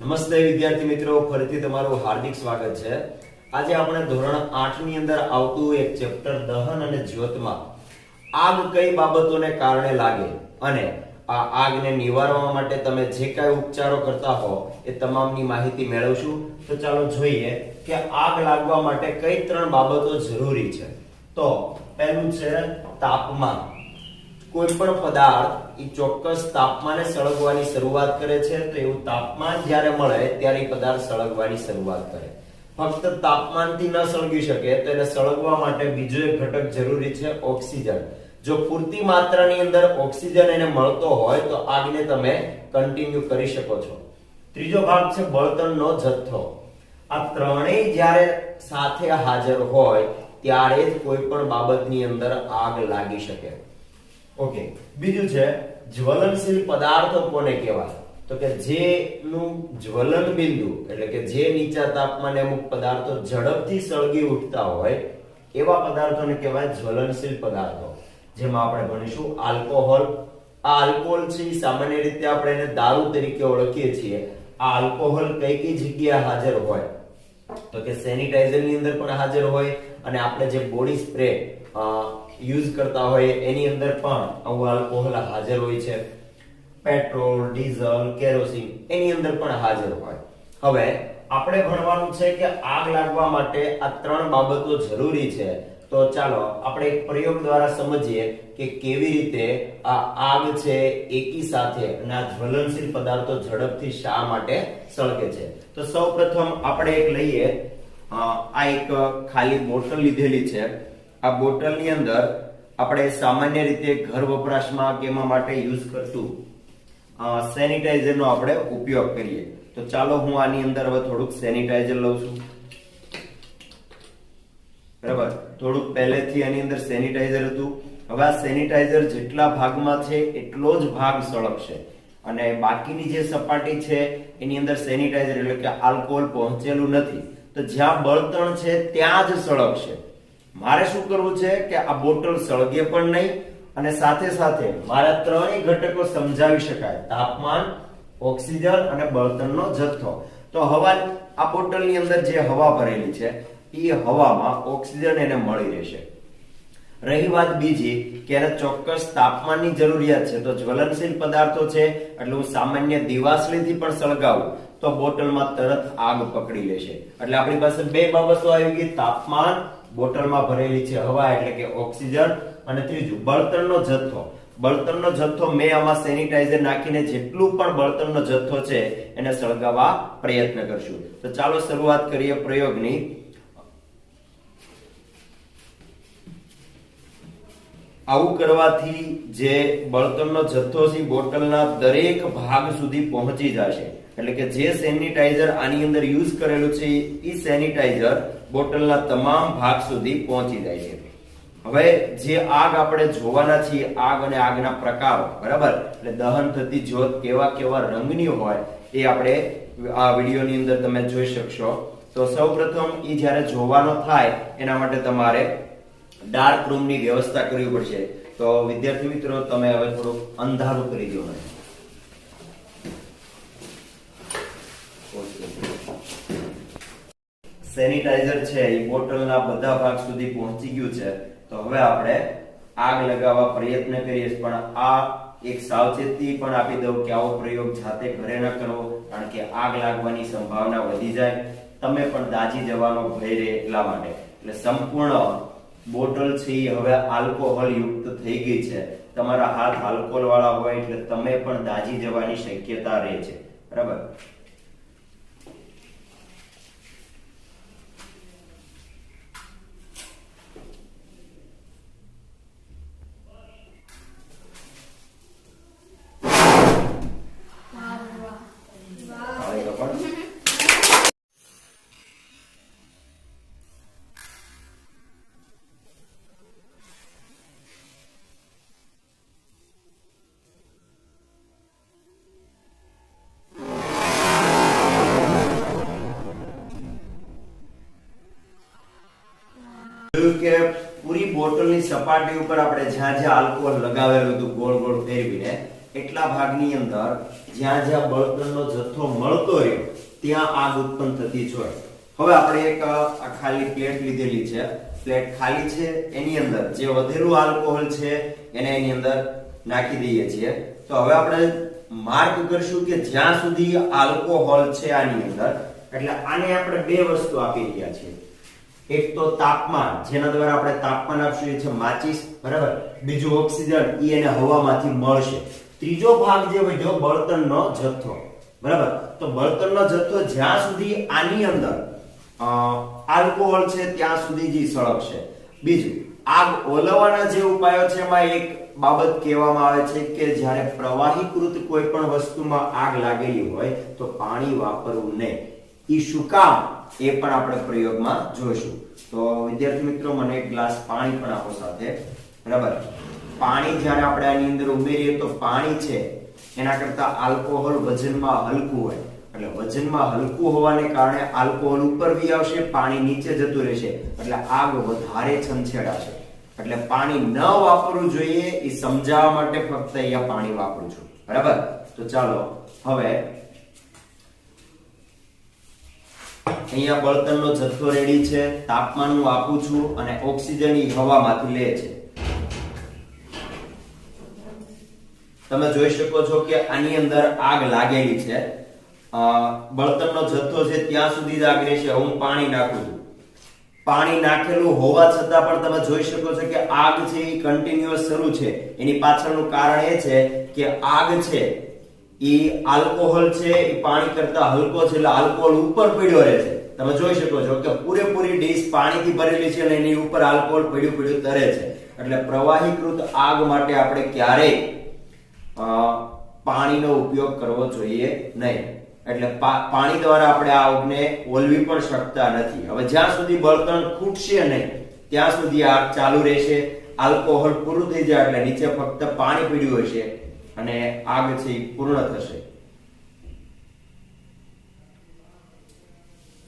નમસ્તે વિદ્યાર્થી મિત્રો, ફરીથી તમારું હાર્દિક સ્વાગત છે. આજે આપણે ધોરણ 8 ની અંદર આવતું એક ચેપ્ટર દહન અને જ્યોતમાં. આગ કઈ બાબતોને કારણે લાગે અને આ આગને નિવારવા માટે તમે જે કાંઈ ઉપચારો કરતા હો એ તમામની માહિતી મેળવશું. તો ચાલો જોઈએ કે આગ લાગવા માટે કઈ ત્રણ બાબતો જરૂરી છે. તો પહેલું છે તાપમાન. કોઈ પણ પદાર્થ એ ચોક્કસ તાપમાને સળગવાની શરૂઆત કરે છે, તો એવું તાપમાન જ્યારે મળે ત્યારે એ પદાર્થ સળગવાની શરૂઆત કરે. ફક્ત તાપમાનથી ન સળગી શકે તો એને સળગવા માટે બીજો એક ઘટક જરૂરી છે ઓક્સિજન. જો પૂરતી માત્રાની અંદર ઓક્સિજન એને મળતો હોય તો આગને તમે કન્ટિન્યુ કરી શકો છો. ત્રીજો ભાગ છે બળતણનો જથ્થો. આ ત્રણેય જ્યારે સાથે હાજર હોય ત્યારે જ કોઈ પણ બાબતની અંદર આગ લાગી શકે. ઓકે, બીજું છે, જ્વલનશીલ પદાર્થો કોને કહેવાય. તો કે જેનું જ્વલન બિંદુ એટલે કે જે નીચા તાપમાને અમુક પદાર્થો ઝડપથી સળગી ઉઠતા હોય, એવા પદાર્થોને કહેવાય જ્વલનશીલ પદાર્થો. જેમાં આપણે ભણીશું આલ્કોહોલ. આ આલ્કોહોલ છે સામાન્ય રીતે આપણે એને દારૂ તરીકે ઓળખીએ છીએ. આ આલ્કોહોલ કઈ કઈ જગ્યાએ હાજર હોય? તો કે સેનિટાઈઝરની અંદર પણ હાજર હોય અને આપણે જે બોડી સ્પ્રે યુઝ કરતા હોય એની અંદર પણ આવું આલ્કોહોલ હાજર હોય છે. પેટ્રોલ ડીઝલ કેરોસીન એની અંદર પણ હાજર હોય. હવે આપણે ભણવાનું છે કે આગ લાગવા માટે આ ત્રણ બાબતો જરૂરી છે. તો ચાલો આપણે એક પ્રયોગ દ્વારા સમજીએ કે કેવી રીતે આ આગ છે એકી સાથે આ જ્વલનશીલ પદાર્થો ઝડપથી શા માટે સળગે છે. તો સૌપ્રથમ આપણે એક લઈએ. આ એક ખાલી બોટલ લીધેલી છે. આ બોટલની અંદર આપણે સામાન્ય રીતે ઘર વપરાશમાં કે એમાં માટે યુઝ કરતું સેનિટાઈઝરનો આપણે ઉપયોગ કરીએ. તો ચાલો હું આની અંદર હવે થોડુંક સેનિટાઈઝર લઉં છું. બરાબર? થોડુંક પહેલેથી આની અંદર સેનિટાઈઝર હતું. હવે આ સેનિટાઈઝર જેટલા ભાગમાં છે એટલો જ ભાગ સળગશે. અને બાકીની જે સપાટી છે એની અંદર સેનિટાઈઝર એટલે કે આલ્કોહોલ પહોંચેલું નથી. તો જ્યાં બળતણ છે ત્યાં જ સળગશે. મારે શું કરવું છે કે આ બોટલ સળગે પણ નહીં અને સાથે સાથે મારા ત્રણેય ઘટકો સમજાવી શકાય. તાપમાન, ઓક્સિજન અને બળતણનો જથ્થો. તો હવા, આ બોટલની અંદર જે હવા ભરેલી છે, એ હવામાં ઓક્સિજન એને મળી રહેશે. રહી વાત બીજી કે એને ચોક્કસ તાપમાનની જરૂરિયાત છે. તો જ્વલનશીલ પદાર્થો છે, એટલે હું સામાન્ય દિવાસળીથી પણ સળગાવું, તો બોટલમાં તરત આગ પકડી લેશે. એટલે આપણી પાસે બે બાબતો આવી ગઈ. તાપમાન બોટલમાં ભરેલી છે હવા એટલે કે ઓક્સિજન અને ત્રીજું બળતણનો જથ્થો. બળતણનો જથ્થો મેં આમાં સેનિટાઈઝર નાખીને જેટલું પણ બળતણનો જથ્થો છે એને સળગાવવા પ્રયત્ન કરશું. તો ચાલો શરૂઆત કરીએ પ્રયોગની. આવું કરવાથી જે બળતણનો જથ્થો છે બોટલના દરેક ભાગ સુધી પહોંચી જશે. એટલે કે જે સેનિટાઈઝર આની અંદર યુઝ કરેલું છે એ સેનિટાઈઝર બોટલના તમામ ભાગ સુધી પહોંચી જાય છે. હવે જે આગ આપણે જોવાના છીએ, આગ અને આગના પ્રકારો, બરાબર? એટલે દહન થતી જ્યોત કેવા કેવા રંગની હોય એ આપણે આ વિડીયોની અંદર તમે જોઈ શકશો. તો સૌપ્રથમ એ જ્યારે જોવાનો થાય, એના માટે તમારે ડાર્ક રૂમની વ્યવસ્થા કરવી પડશે. તો વિદ્યાર્થી મિત્રો, તમે હવે થોડુંક અંધારું કરી દો મને. સેનિટાઈઝર છે, એ બોટલના બધા ભાગ સુધી પહોંચી ગયું છે. તો હવે આપણે આગ લગાવવા પ્રયત્ન કરીએ પણ આ એક સાવચેતી પણ આપી દઉં કે આવો પ્રયોગ જાતે ઘરે ન કરવો, કારણ કે આગ લાગવાની સંભાવના વધી જાય. તમે પણ દાજી જવાનો ભય રહે એટલા માટે. એટલે સંપૂર્ણ બોટલ છે એ હવે આલ્કોહોલ યુક્ત થઈ ગઈ છે. તમારા હાથ આલ્કોહોલ વાળા હોય એટલે તમે પણ દાજી જવાની શક્યતા રહે છે. બરાબર? સપાટી ઉપર આપણે જ્યાં જ્યાં આલ્કોહોલ લગાવેલું હતું, ગોળ ગોળ ફેરવીને, એટલા ભાગની અંદર જ્યાં જ્યાં બળતણનો જથ્થો મળતો રહ્યો, ત્યાં આગ ઉત્પન્ન થતી જોઈ. હવે આપણે એક ખાલી પ્લેટ લીધેલી છે. પ્લેટ ખાલી છે, એની અંદર જે વધેલું આલ્કોહોલ છે, એને એની અંદર નાખી દઈએ છીએ. તો હવે આપણે માર્ક કરશું કે જ્યાં સુધી આલ્કોહોલ છે આની અંદર. એટલે આને આપણે બે વસ્તુ આપી રહ્યા છીએ. એક તો તાપમાન, જેના દ્વારા આપણે તાપમાન આપશું, એ છે માચીસ, બરાબર? બીજું ઓક્સિજન, ઈ એને હવામાંથી મળશે. ત્રીજો ભાગ જે વધ્યો, બળતણનો જથ્થો. બરાબર? તો બળતણનો જથ્થો જ્યાં સુધી આની અંદર આલ્કોહોલ છે, ત્યાં સુધી જ સળગશે. બીજું, આગ ઓલવવાના જે ઉપાયો છે, એમાં એક બાબત કહેવામાં આવે છે કે જ્યારે પ્રવાહીકૃત કોઈ પણ વસ્તુમાં આગ લાગેલી હોય, તો પાણી વાપરવું નહીં. ઈ શું કામ? એ પણ આપણે પ્રયોગમાં જોઈશું. તો વિદ્યાર્થી મિત્રો, મને એક ગ્લાસ પાણી પણ આપો સાથે. બરાબર? પાણી જ્યારે આપણે આની અંદર ઉમેરીએ તો પાણી છે, એના કરતા આલ્કોહોલ વજનમાં હલકું હોય. એટલે વજનમાં હલકું હોવાને કારણે આલ્કોહોલ ઉપર વી આવશે, પાણી નીચે જતું રહેશે. એટલે આગ વધારે છંછેડાશે. એટલે પાણી ન વાપરવું જોઈએ, એ સમજાવવા માટે ફક્ત અહીંયા પાણી વાપરું છું. બરાબર? તો ચાલો, હવે અહીંયા બળતણનો જથ્થો રેડી છે તાપમાન હું આપું છું અને ઓક્સિજન ઈ હવામાંથી લે છે. તમે જોઈ શકો છો કે આની અંદર આગ લાગેલી છે. બળતણનો જથ્થો છે ત્યાં સુધી જ આગ રહેશે હું પાણી નાખું છું. પાણી નાખેલું હોવા છતાં પણ તમે જોઈ શકો છો કે આગ છે એ કન્ટિન્યુઅસ શરૂ છે. એની પાછળનું કારણ એ છે કે આગ છે ઈ આલ્કોહોલ છે એ પાણી કરતા હલકો છે, એટલે આલ્કોહોલ ઉપર પડ્યો રહે છે. તમે જોઈ શકો છો કે પૂરેપૂરી ડીશ પાણીથી ભરેલી છે, અને એની ઉપર આલ્કોહોલ પડ્યું પડ્યું તરે છે. એટલે પ્રવાહીકૃત આગ માટે આપણે ક્યારેય પાણીનો ઉપયોગ કરવો જોઈએ નહીં. એટલે પાણી દ્વારા આપણે આ આગને ઓલવી પણ શકતા નથી. હવે જ્યાં સુધી બળતણ ખૂટશે નહીં, ત્યાં સુધી આગ ચાલુ રહેશે. આલ્કોહોલ પૂરું થઈ જાય, એટલે નીચે ફક્ત પાણી પીડ્યું હશે. અને આગ પૂર્ણ થશે.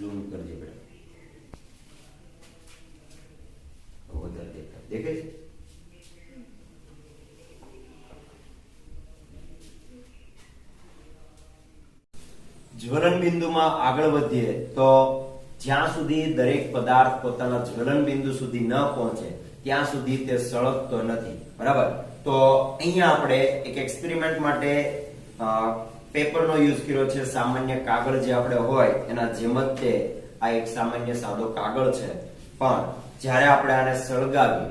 ઝૂમ કરજે જ્વલન બિંદુમાં આગળ વધીએ તો જ્યાં સુધી દરેક પદાર્થ પોતાના જ્વલન બિંદુ સુધી ન પહોંચે, ત્યાં સુધી તે સળગતો નથી. બરાબર? તો અહીંયા આપણે એક એક્સપેરિમેન્ટ માટે પેપરનો યુઝ કર્યો છે. સામાન્ય કાગળ જે આપણે હોય, એના જેમ જ તે આ એક સામાન્ય સાદો કાગળ છે. પણ જ્યારે આપણે આને સળગાવીએ,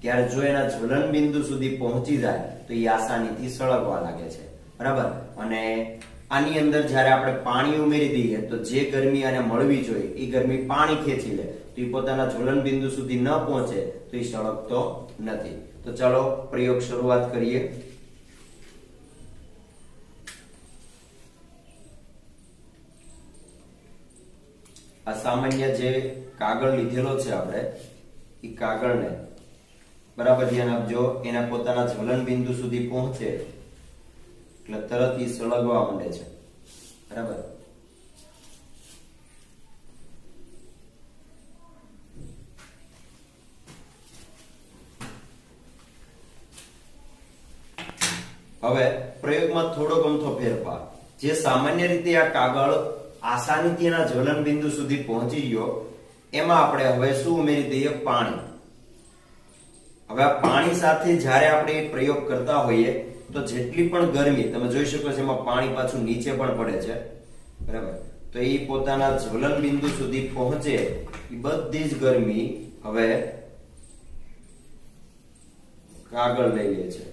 ત્યારે જો એના જ્વલન બિંદુ સુધી પહોંચી જાય, તો એ આસાનીથી સળગવા લાગે છે. બરાબર? અને આની અંદર જ્યારે આપણે પાણી ઉમેરી દઈએ, તો જે ગરમી આને મળવી જોઈએ, એ ગરમી પાણી ખેંચી લે. તો એ પોતાના જ્વલન બિંદુ સુધી ન પહોંચે, તો એ સળગતો નથી. તો ચાલો પ્રયોગ શરૂઆત કરીએ. આ સામાન્ય જે કાગળ લીધેલો છે આપણે, એ કાગળને બરાબર ધ્યાન આપજો, એના પોતાના જ્વલન બિંદુ સુધી પહોંચે એટલે તરત ઈ સળગવા માંડે છે. બરાબર? હવે પ્રયોગમાં થોડો ગમતો ફેરફાર. જે સામાન્ય રીતે આ કાગળ આસાનીથી એના જ્વલન બિંદુ સુધી પહોંચી ગયો, એમાં આપણે હવે શું ઉમેરી દઈએ? પાણી. હવે આ પાણી સાથે જ્યારે આપણે પ્રયોગ કરતા હોઈએ, તો જેટલી પણ ગરમી, તમે જોઈ શકો છો એમાં પાણી પાછું નીચે પણ પડે છે. બરાબર? તો એ પોતાના જ્વલન બિંદુ સુધી પહોંચે, એ બધી જ ગરમી હવે કાગળ લઈ લે છે.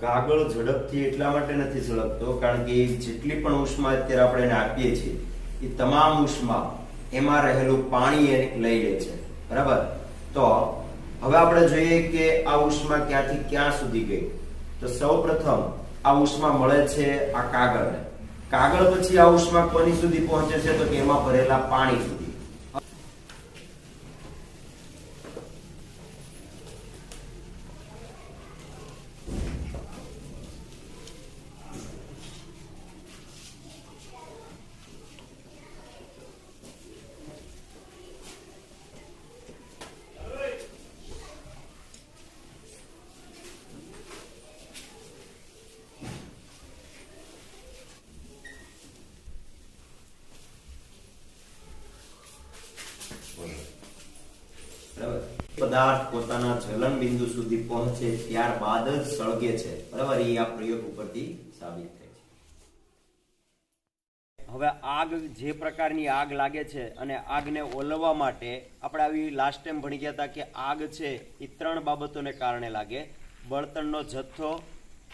કાગળ ઝડપથી એટલા માટે નથી ઝડપતો, કારણ કે જેટલી પણ ઉષ્મા અત્યારે આપણે એને આપીએ છીએ, એ તમામ ઉષ્મા એમાં રહેલું પાણી એ લઈ લે છે. બરાબર? તો હવે આપણે જોઈએ કે આ ઉષ્મા ક્યાંથી ક્યાં સુધી ગઈ? તો સૌ પ્રથમ આ ઉષ્મા મળે છે આ કાગળને. કાગળ પછી આ ઉષ્મા કોની સુધી પહોંચે છે? તો કે એમાં ભરેલા પાણી સુધી બરાબર પદાર્થ પોતાના જ્વલન બિંદુ સુધી પહોંચે ત્યારબાદ જ સળગે છે. બરાબર? એ આ પ્રયોગ ઉપરથી સાબિત થાય છે. હવે આગ જે પ્રકારની આગ લાગે છે અને આગને ઓલવવા માટે આપણે આવી લાસ્ટ ટાઈમ ભણી ગયા હતા કે આગ છે એ ત્રણ બાબતોને કારણે લાગે. બળતણનો જથ્થો,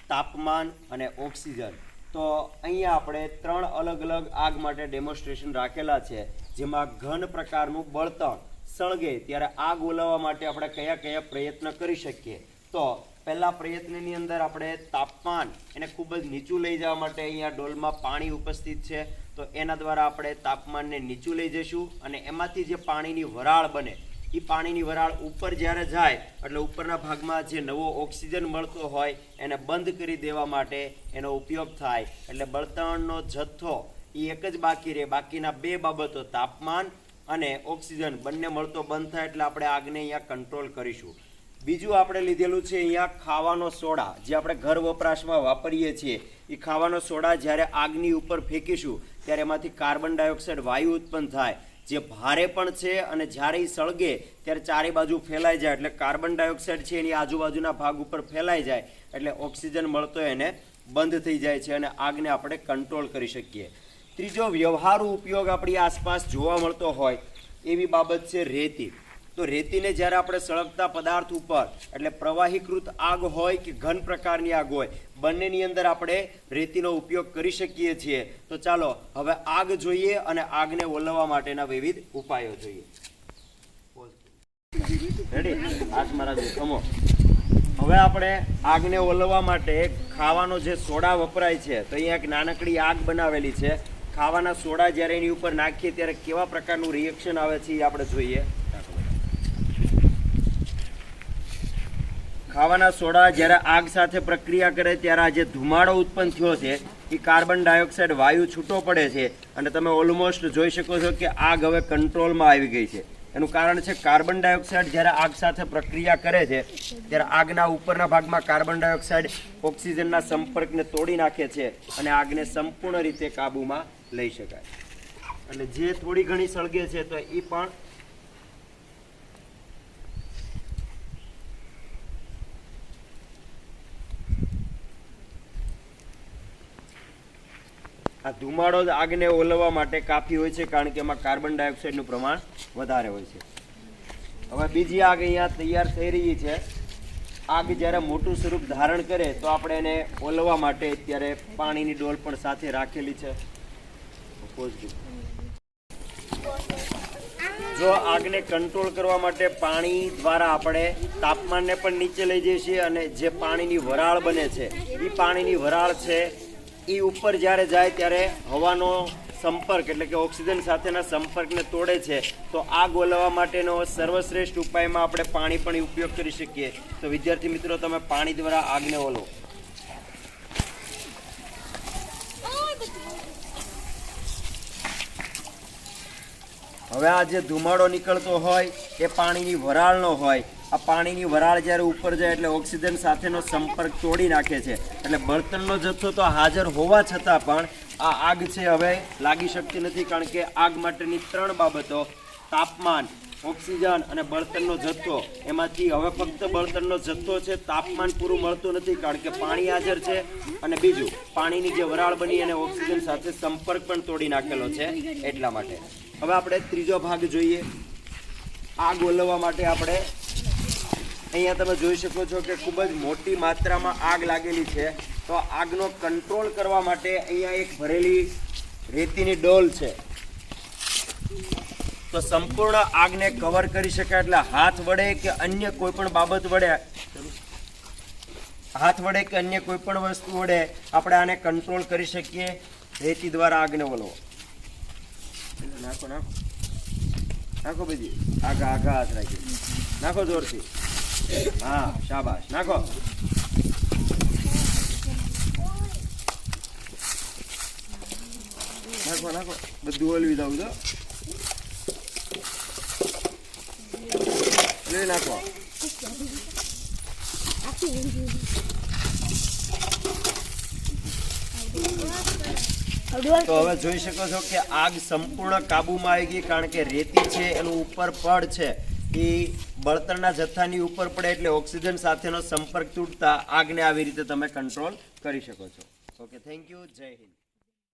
તાપમાન અને ઓક્સિજન. તો અહીંયા આપણે ત્રણ અલગ અલગ આગ માટે ડેમોન્સ્ટ્રેશન રાખેલા છે, જેમાં ઘન પ્રકારનું બળતણ સળગે ત્યારે આગ ઓલવવા માટે આપણે કયા કયા પ્રયત્ન કરી શકીએ? તો પહેલા પ્રયત્નની અંદર આપણે તાપમાન એને ખૂબ જ નીચું લઈ જવા માટે અહીંયા ડોલમાં પાણી ઉપસ્થિત છે. તો એના દ્વારા આપણે તાપમાનને નીચું લઈ જઈશું અને એમાંથી જે પાણીની વરાળ બને એ પાણીની વરાળ ઉપર જ્યારે જાય, એટલે ઉપરના ભાગમાં જે નવો ઓક્સિજન મળતો હોય, એને બંધ કરી દેવા માટે એનો ઉપયોગ થાય. એટલે બળતણનો જથ્થો એ એક જ બાકી રહે. બાકીના બે બાબતો, તાપમાન અને ઓક્સિજન બંને મળતો બંધ થાય એટલે આપણે આગને અહીંયા કંટ્રોલ કરીશું. બીજું આપણે લીધેલું છે અહીંયા ખાવાનો સોડા, જે આપણે ઘર વપરાશમાં વાપરીએ છીએ. એ ખાવાનો સોડા જ્યારે આગની ઉપર ફેંકીશું, ત્યારે એમાંથી કાર્બન ડાયોક્સાઇડ વાયુ ઉત્પન્ન થાય. જે ભારે પણ છે અને જ્યારે એ સળગે, ત્યારે ચારે બાજુ ફેલાઈ જાય. એટલે કાર્બન ડાયોક્સાઇડ છે એની આજુબાજુના ભાગ ઉપર ફેલાઈ જાય. એટલે ઓક્સિજન મળતો એને બંધ થઈ જાય છે અને આગને આપણે કંટ્રોલ કરી શકીએ. ત્રીજો વ્યવહારુ ઉપયોગ આપણી આસપાસ જોવા મળતો હોય એવી બાબત છે રેતી. તો રેતીને જ્યારે આપણે સળગતા પદાર્થ ઉપર, એટલે પ્રવાહીકૃત આગ હોય કે ઘન પ્રકારની આગ હોય, બંનેની અંદર આપણે રેતીનો ઉપયોગ કરી શકીએ છીએ. તો ચાલો, હવે આગ જોઈએ અને આગને ઓલવવા માટેના વિવિધ ઉપાયો જોઈએ. રેડી હાથ જોખમો હવે આપણે આગને ઓલવવા માટે ખાવાનો જે સોડા વપરાય છે, તો અહીંયા એક નાનકડી આગ બનાવેલી છે. ખાવાના સોડા જ્યારે એની ઉપર નાખીએ ત્યારે કેવા પ્રકારનું રિએક્શન આવે છે એ આપણે જોઈએ. ખાવાના સોડા જ્યારે આગ સાથે પ્રક્રિયા કરે ત્યારે આ જે ધુમાડો ઉત્પન્ન થયો છે, એ કાર્બન ડાયોક્સાઇડ વાયુ છૂટો પડે છે અને તમે ઓલમોસ્ટ જોઈ શકો છો કે આગ હવે કંટ્રોલમાં આવી ગઈ છે. એનું કારણ છે કાર્બન ડાયોક્સાઇડ જ્યારે આગ સાથે પ્રક્રિયા કરે છે, ત્યારે આગના ઉપરના ભાગમાં કાર્બન ડાયોક્સાઇડ ઓક્સિજનના સંપર્કને તોડી નાખે છે અને આગને સંપૂર્ણ રીતે કાબૂમાં લઈ શકાય. એટલે જે થોડી ઘણી સળગે છે, તો એ પણ આ ધુમાડો જ આગને ઓલવવા માટે કાફી હોય છે, કારણ કે એમાં કાર્બન ડાયોક્સાઇડનું પ્રમાણ વધારે હોય છે. હવે બીજી આગ અહીંયા તૈયાર થઈ રહી છે. આગ જ્યારે મોટું સ્વરૂપ ધારણ કરે તો આપણે એને ઓલવવા માટે અત્યારે પાણીની ડોલ પણ સાથે રાખેલી છે. જો. આગને કંટ્રોલ કરવા માટે પાણી દ્વારા આપણે તાપમાનને પણ નીચે લઈ જઈએ છીએ અને જે પાણીની વરાળ બને છે એ પાણીની વરાળ છે એ ઉપર જ્યારે જાય ત્યારે હવાનો સંપર્ક એટલે કે ઓક્સિજન સાથેના સંપર્કને તોડે છે, તો આગ ગોલવા માટેનો સર્વશ્રેષ્ઠ ઉપાયમાં આપણે પાણી પણ ઉપયોગ કરી શકીએ. તો વિદ્યાર્થી મિત્રો, તમે પાણી દ્વારા આગને ઓલો. હવે આ જે ધુમાડો નીકળતો હોય, એ પાણીની વરાળનો હોય. આ પાણીની વરાળ જ્યારે ઉપર જાય એટલે ઓક્સિજન સાથેનો સંપર્ક તોડી નાખે છે. એટલે બળતણનો જથ્થો તો હાજર હોવા છતાં પણ આ આગ છે હવે. લાગી શકતી નથી કારણ કે આગ માટેની ત્રણ બાબતો. તાપમાન, ઓક્સિજન અને બળતણનો જથ્થો. એમાંથી હવે ફક્ત બળતણનો જથ્થો છે, તાપમાન પૂરું મળતું નથી કારણ કે પાણી હાજર છે. અને બીજું, પાણીની જે વરાળ બની અને ઓક્સિજન સાથે સંપર્ક પણ તોડી નાખેલો છે એટલા માટે. હવે આપણે ત્રીજો ભાગ જોઈએ. આગ ઓલવવા માટે આપણે અહીંયા તમે જોઈ શકો છો કે ખૂબ જ મોટી માત્રામાં આગ લાગેલી છે. તો આગનો કંટ્રોલ કરવા માટે અહીંયા એક ભરેલી રેતીની ડોલ છે. તો સંપૂર્ણ આગને કવર કરી શકાય એટલે હાથ વડે કે અન્ય કોઈ પણ બાબત વડે, હાથ વડે કે અન્ય કોઈ પણ વસ્તુ વડે આપણે આને કંટ્રોલ કરી શકીએ. રેતી દ્વારા આગને વળવો નાખો નાખો. નાખો બીજી આગા આગા હાથ રાખી નાખો જોરથી. શાબાશ. નાખો. નાખો નાખો. બધું ઓલવી દઉં તો લઈ નાખો. તો હવે જોઈ શકો છો કે આગ સંપૂર્ણ કાબુમાં આવી ગઈ કારણ કે રેતી છે, એનું ઉપર પડ છે. એ બળતણના જથ્થાની ઉપર પડે એટલે ઓક્સિજન સાથેનો સંપર્ક તૂટતા આગને આવી રીતે તમે કંટ્રોલ કરી શકો છો. ઓકે થેન્ક યુ જય હિન્દ.